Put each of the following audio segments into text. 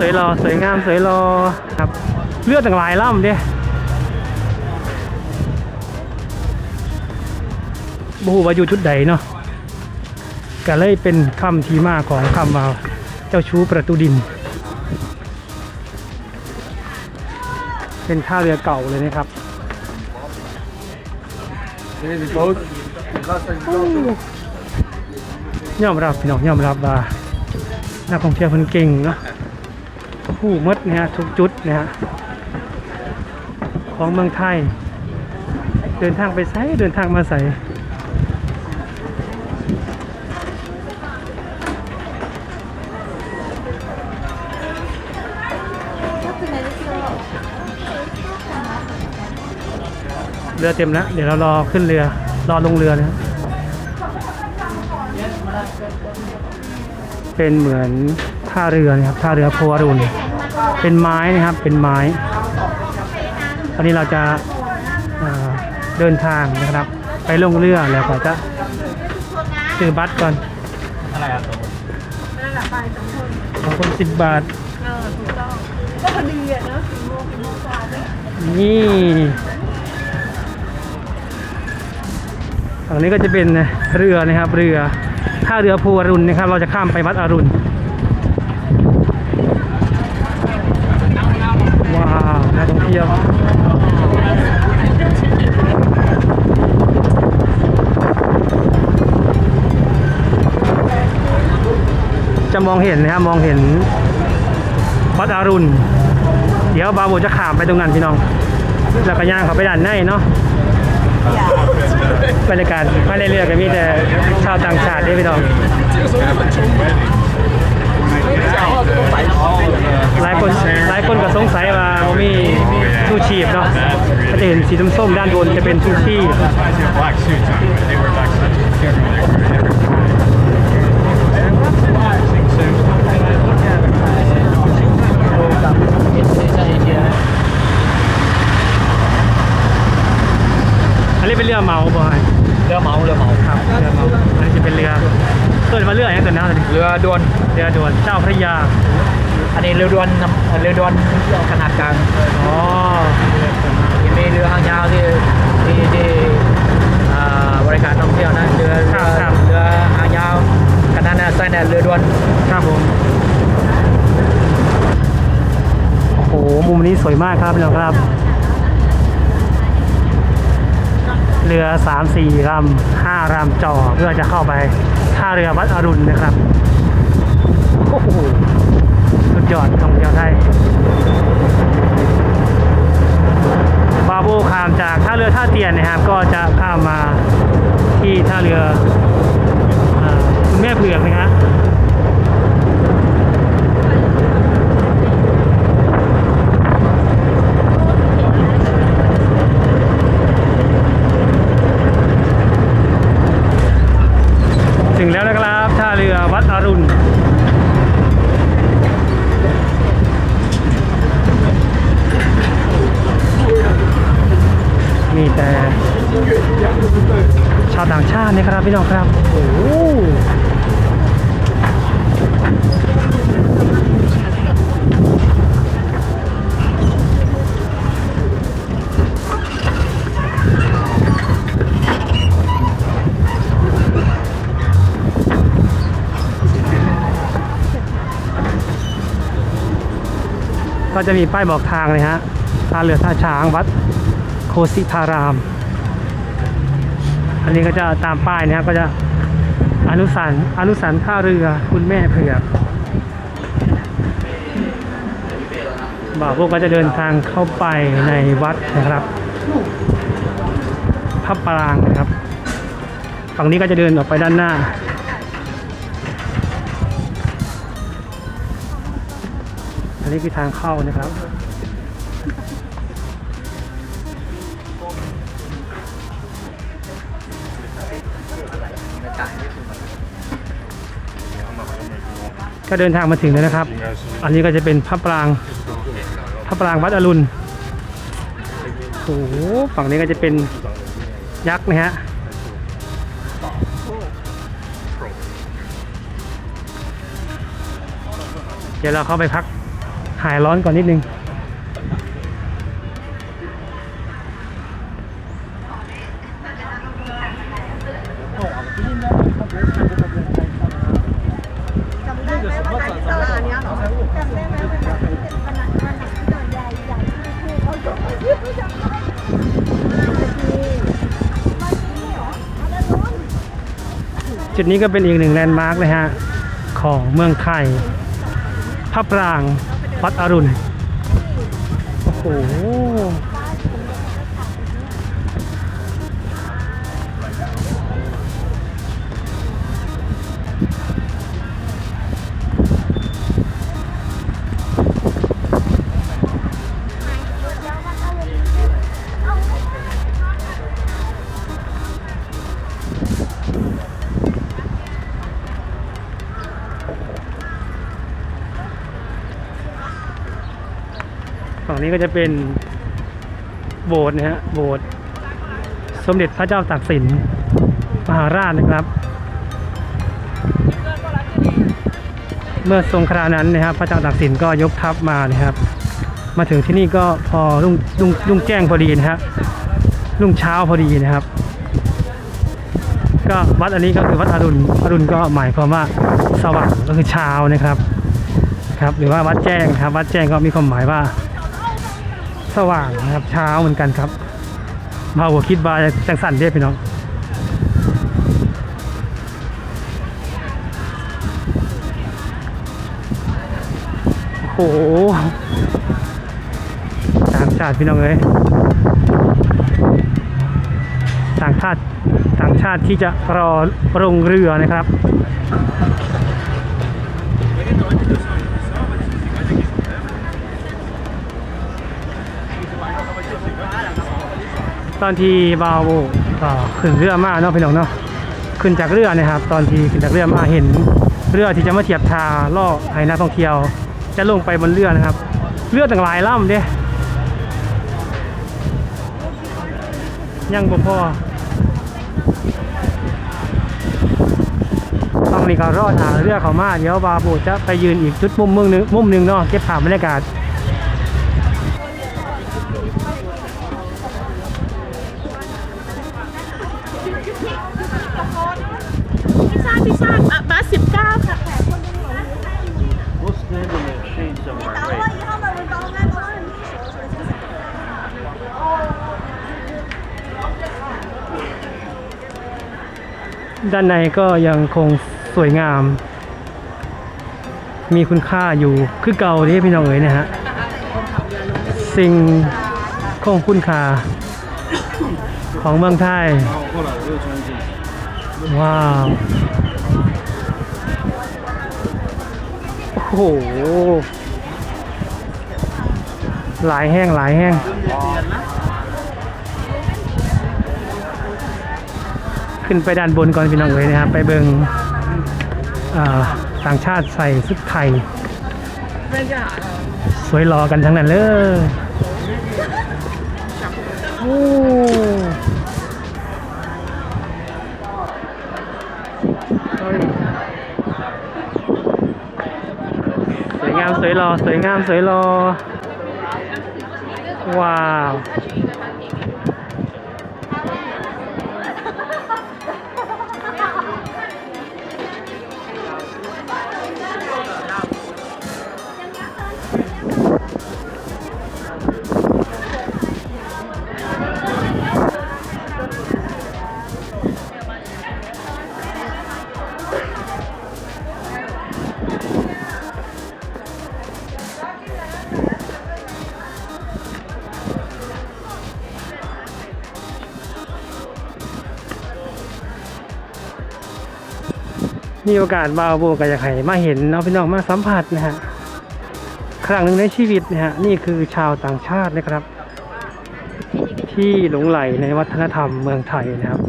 สวยรอสวยงามสวยรอครับ เลือดต่างหลายล่ำเด้บูว่าอยู่จุดใดเนาะก็เลยเป็นคำที่มาของคำว่าเจ้าชู้ประตูดิน เป็นท่าเรือเก่าเลยนะครับ ยอมรับพี่น้องยอมรับว่านักท่องเที่ยวเพิ่นเก่งเนาะ ผู้มดนะฮะทุกจุดนะฮะของเมืองไทย เดินทางไปไสเดินทางมาใส่เรือเต็มแล้ว เดี๋ยวเรารอขึ้นเรือ รอลงเรือนะครับเป็นเหมือนท่าเรือนะครับท่าเรือโพวารุณ เป็นไม้นะครับ เป็นไม้ ตอนนี้เราจะเอ่อเดินทางนะครับ ไปลงเรือแล้วก็จะซื้อบัตรก่อน อะไรอะสองคนสิบบาทเออถูกต้องก็พอดีอะเนอะสี่โมงสี่โมงกว่าเนี่ยนี่ฝั่งนี้ก็จะเป็นเรือนะครับ เรือท่าเรือโพวารุณนะครับ เราจะข้ามไปวัดอรุณว้าวนักท่อง เที่ยวจะมองเห็นนะครับ มองเห็นวัดอรุณ เดี๋ยวบาโบจะขามไปตรงนั้นพี่น้อง แล้วก็ย่างเขาไปด้านในเนาะบรรยากาศภายในเรือก็มีแต่ชาวต่างชาติด้วยพี่น้อง สีส้มๆด้านบนจะเป็นชูชีพ black suits on. They wear black suits. อันนี้เป็นเรือเหมาบ่อยเรือเหมาเรือเหมาครับเรือเหมาอันนี้จะเป็นเรือเกิดมาเรืออย่างตันนี้เรือด่วนเรือด่วนเจ้าพระยา อันนี้เรือด่วนเรือด่วนขนาดกลางอ๋อ มีเรือหางยาวที่ที่ที่อ่าบริการท่องเที่ยวนะเรือเรือเรือหางยาวขนาดนั้นใส่เนี่ยเรือด่วนครับผม โอ้โห มุมนี้สวยมากครับพี่น้องครับ เรือสามสี่ลำห้าลำจ่อเพื่อจะเข้าไปท่าเรือวัดอรุณนะครับ โอ้โห สุดยอดท่องเที่ยวไทย โบข้ามจากท่าเรือท่าเตียนนะครับ ก็จะข้ามมาที่ท่าเรือคุณแม่เผือกนะฮะ ถึงแล้วนะครับท่าเรือวัดอรุณ มีแต่ชาวต่างชาตินะครับ พี่น้องครับโอ้ก็จะมีป้ายบอกทางเลยฮะท่าเรือท่าช้างวัดโคสิพาราม อันนี้ก็จะตามป้ายนะครับก็จะอนุสันอนุสันท่าเรือคุณแม่เผือกบ่าวพวกก็จะเดินทางเข้าไปในวัดนะครับพระปรางนะครับ ฝั่งนี้ก็จะเดินออกไปด้านหน้า อันนี้คือทางเข้านะครับ ก็เดินทางมาถึงแล้วนะครับ อันนี้ก็จะเป็นพระปรางพระปรางวัดอรุณโอ้โหฝั่งนี้ก็จะเป็นยักษ์นะฮะเดี๋ยวเราเข้าไปพักหายร้อนก่อนนิดนึง จุดนี้ก็เป็นอีกหนึ่งแลนด์มาร์กเลยฮะ ของเมืองไทยพระปรางวัดอรุณ โอ้โห นี้ก็จะเป็นโบสถ์นะฮะโบสถ์สมเด็จพระเจ้าตากสินมหาราชนะครับ เมื่อทรงครานั้นนะครับ พระเจ้าตากสินก็ยกทัพมานะครับ มาถึงที่นี่ก็พอรุ่งรุ่งรุ่งแจ้งพอดีนะครับรุ่งเช้าพอดีนะครับ ก็วัดอันนี้ก็คือวัดอรุณอรุณก็หมายความว่าสว่างก็คือเช้านะครับครับ หรือว่าวัดแจ้งครับ วัดแจ้งก็มีความหมายว่า สว่างนะครับเช้าเหมือนกันครับมาหัวคิดบาจังสั่นเด้พี่น้องโอ้โหต่างชาติพี่น้องเอ้ยต่างชาติต่างชาติที่จะรอลงเรือนะครับ ตอนที่บาวขึ้นเรือมาเนาะพี่น้องเนาะขึ้นจากเรือนะครับ ตอนที่ขึ้นจากเรือมาเห็นเรือที่จะมาเทียบทาล่อให้นักท่องเที่ยว จะลงไปบนเรือนะครับ เรือต่างหลายลำเด้ยังบ่พอต้องนี่ก็รอดหาเรือเขามาเดี๋ยวบาโบจะไปยืนอีกจุดมุมมึงนึงมุมหนึงเนาะเก็บภาพบรรยากาศ ด้านในก็ยังคงสวยงาม มีคุณค่าอยู่คือเก่าที่พี่น้องเอ๋ยเนะฮะสิ่งคงคุณค่าของเมืองไทย ว้าว โอ้โห หลายแห้งหลายแห้ง ขึ้นไปด้านบนก่อนพี่น้องเอ๋ยนะครับไปเบิงอ่าต่างชาติใส่ชุดไทย สวยรอกันทั้งนั้นเลยโอ้สวยงามสวยรอสวยงามสวยรอว้าว มีโอกาสบาโบกับอยากให้มาเห็นเนาพี่น้องมาสัมผัสนะฮะครั้งหนึ่งในชีวิตนะฮะนี่คือชาวต่างชาตินะครับ ที่หลงไหลในวัฒนธรรมเมืองไทยนะครับ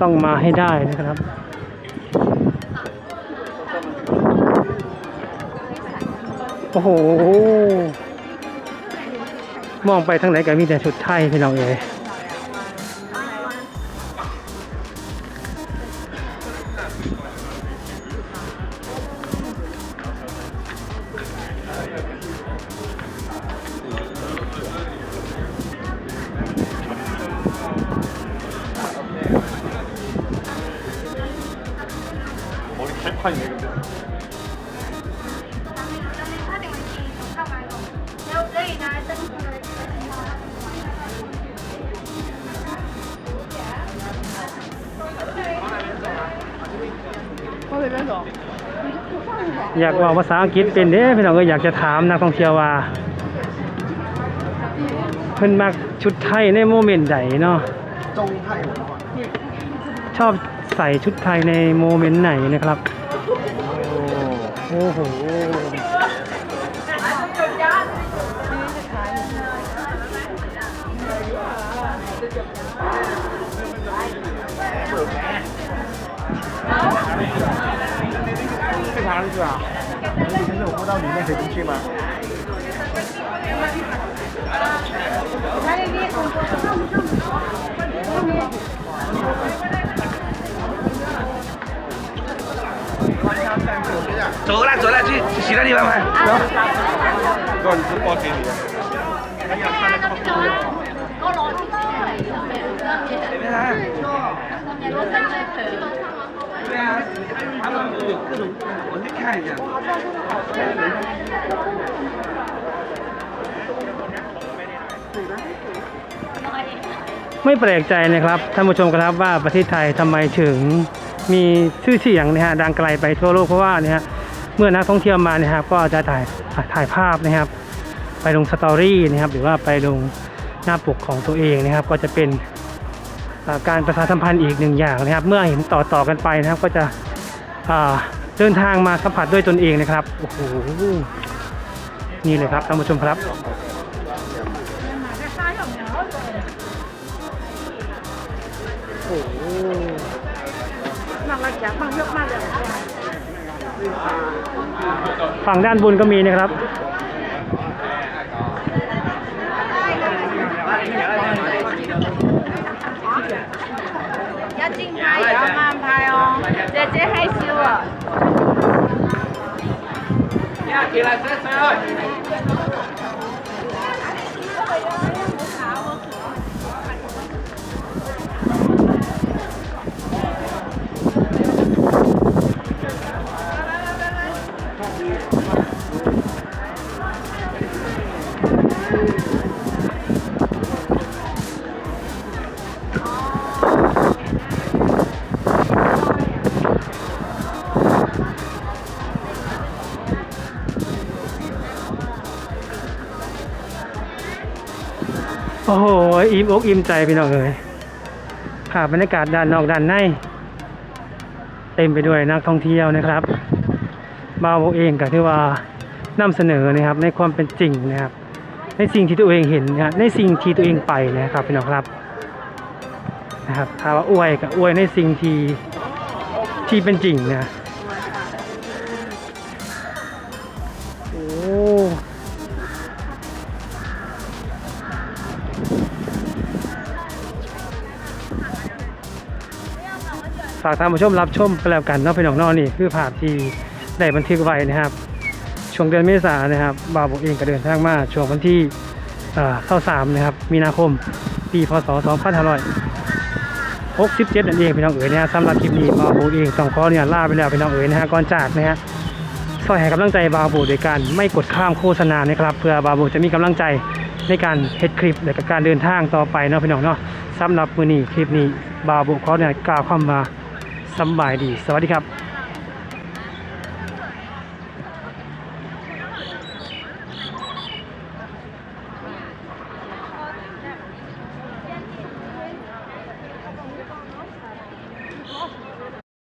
ต้องมาให้ได้นะครับโอ้โห มองไปทางไหนก็มีแต่ชุดไทยพี่น้องเอ๋ อยากเว่าภาษาอังกฤษเป็นเด้พี่น้องก็อยากจะถามนักท่องเที่ยวว่าเพิ่นมักชุดไทยในโมเมนต์ใดเนาะชอบใส่ชุดไทยในโมเมนต์ไหนนะครับโอ้โห 啥子啊？你不是说我们到里面才进去吗？走啦走啦，去其他地方玩。走。我是保洁员。这边啊。这边。对啊，他们有各种，我去看一下。 ไม่แปลกใจนะครับท่านผู้ชมครับว่าประเทศไทยทำไมถึงมีชื่อเสียงนะฮะดังไกลไปทั่วโลกเพราะว่าเนี่ยฮะเมื่อนักท่องเที่ยวมาเนี่ยครับก็จะถ่ายถ่ายภาพนะครับ ไปลงสตอรี่นะครับ หรือว่าไปลงหน้าปกของตัวเองนะครับ ก็จะเป็นอ่า การประชาสัมพันธ์อีกหนึ่งอย่างนะครับ เมื่อเห็นต่อต่อๆกันไปนะครับ ก็จะเดินทางมาสัมผัสด้วยตนเองนะครับโอ้โหนี่เลยครับท่านผู้ชมครับฝั่งด้านบนก็มีนะครับ 姐姐害羞啊。 โอ้โห อิ่มอกอิ่มใจพี่น้องเอ๋ยภาพบรรยากาศด้านนอกด้านใน เต็มไปด้วยนักท่องเที่ยวนะครับบ่าวเองก็ถือว่านำเสนอนะครับ ในความเป็นจริงนะครับ ในสิ่งที่ตัวเองเห็นนะในสิ่งที่ตัวเองไปนะครับพี่น้องครับนะครับถ้าว่าอวยก็อวยในสิ่งที่ที่เป็นจริงนะากท่านผู้ชมรับชมกันแล้วกันเนาะพี่น้องนอนี่คือภาพที่ได้บันทึกไว้นะครับ ช่วงเดือนเมษายนนะครับบ่าวผมเองก็เดินทางมาช่วงวันที่เข้าสามนะครับมีนาคมปีพศ2567นั่นเองพี่น้องเอ๋ยนะฮะสำหรับคลิปนี้บ่าวผมเองต้องขอเนี่ยลาไปแล้วพี่น้องเอ๋ยนะฮะก่อนจากนะฮะซอยให้กำลังใจบาวผมโดยการไม่กดข้ามโฆษณานะครับเพื่อบาวผมจะมีกำลังใจในการเฮ็ดคลิปและกการเดินทางต่อไปเนาะพี่น้องเนาะสำหรับมือนี้คลิปนี้บาวผมขอเนี่ยกล่าวคำว่า สบายดี สวัสดีครับ